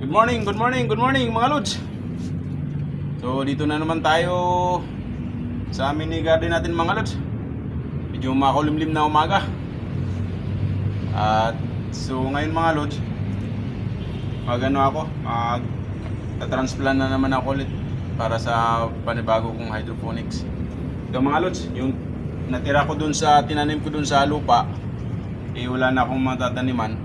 Good morning, good morning, good morning mga lods. So dito na naman tayo sa mini garden natin mga lods. Medyo makulimlim na umaga. At so ngayon mga lods, magano ako, mag transplant na naman ako ulit para sa panibago kong hydroponics. Ito mga lods, yung natira ko dun sa tinanim ko dun sa lupa, eh wala na akong matataniman.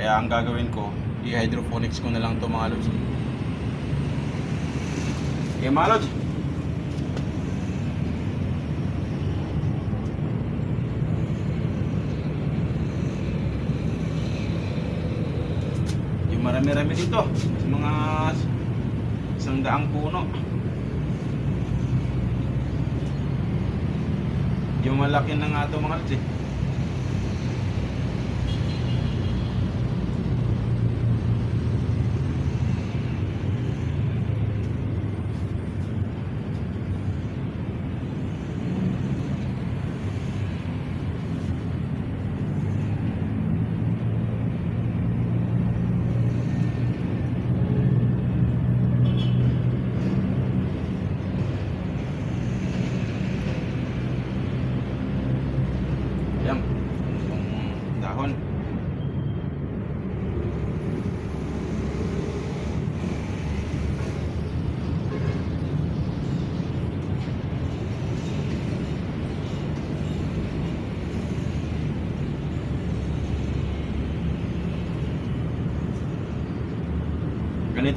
Kaya ang gagawin ko, i-hydroponics ko na lang to mga lods. Okay mga lods. Yung marami-rami dito. Mga isang daang puno. Yung malaki na nga ito mga lods eh.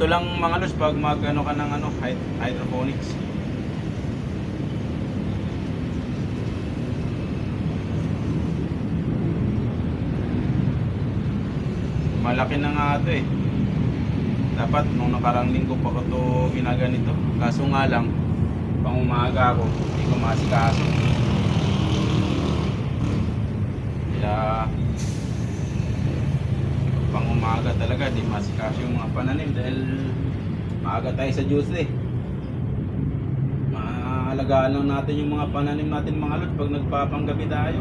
Ganito lang mga los pag mag ano ka ng ano hyd- hydroponics. Malaki na nga ito eh. Dapat nung nakarang linggo pa ko ito ginaganito. Kaso nga lang, pang umaga ako, hindi ko masikaso. Kaya, pang umaga talaga, di masikaso yung mga pananim dahil maaga tayo sa juice eh. Maalagaan lang natin yung mga pananim natin mga lod pag nagpapanggabi tayo.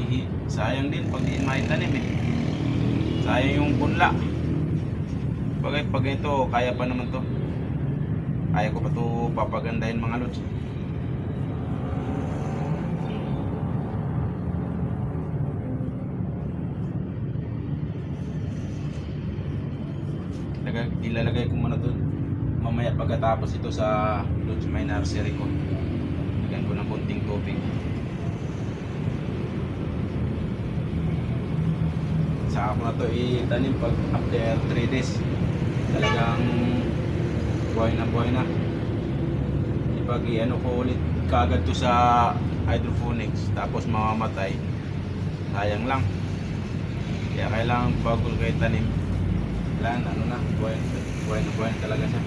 Ihi, sayang din pag di maitanim eh. Sayang yung punla. Bagay pag ito, kaya pa naman to. Kaya ko pa to papagandahin mga lods. Lagay, ilalagay ko muna to mamaya pagkatapos ito sa lods may nursery ko. Lagyan ko ng konting tubig. sa ako na to itanim pag after 3 days. Talagang buhay na buhay na. Ipag ano ko ulit kagad to sa hydroponics tapos mamamatay. Sayang lang. Kaya kailangan bago kayo tanim kailangan ano na buhay, buhay na buhay talaga siya.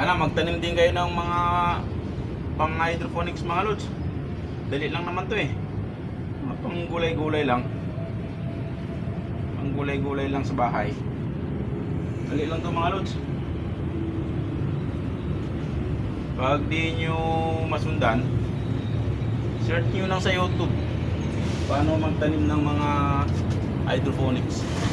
Ano magtanim din kayo ng mga pang hydroponics mga lods? Dali lang naman to eh. Pang gulay-gulay lang gulay-gulay lang sa bahay. Dali lang to mga lods. Pag di nyo masundan. Search nyo lang sa youtube. Paano magtanim ng mga hydroponics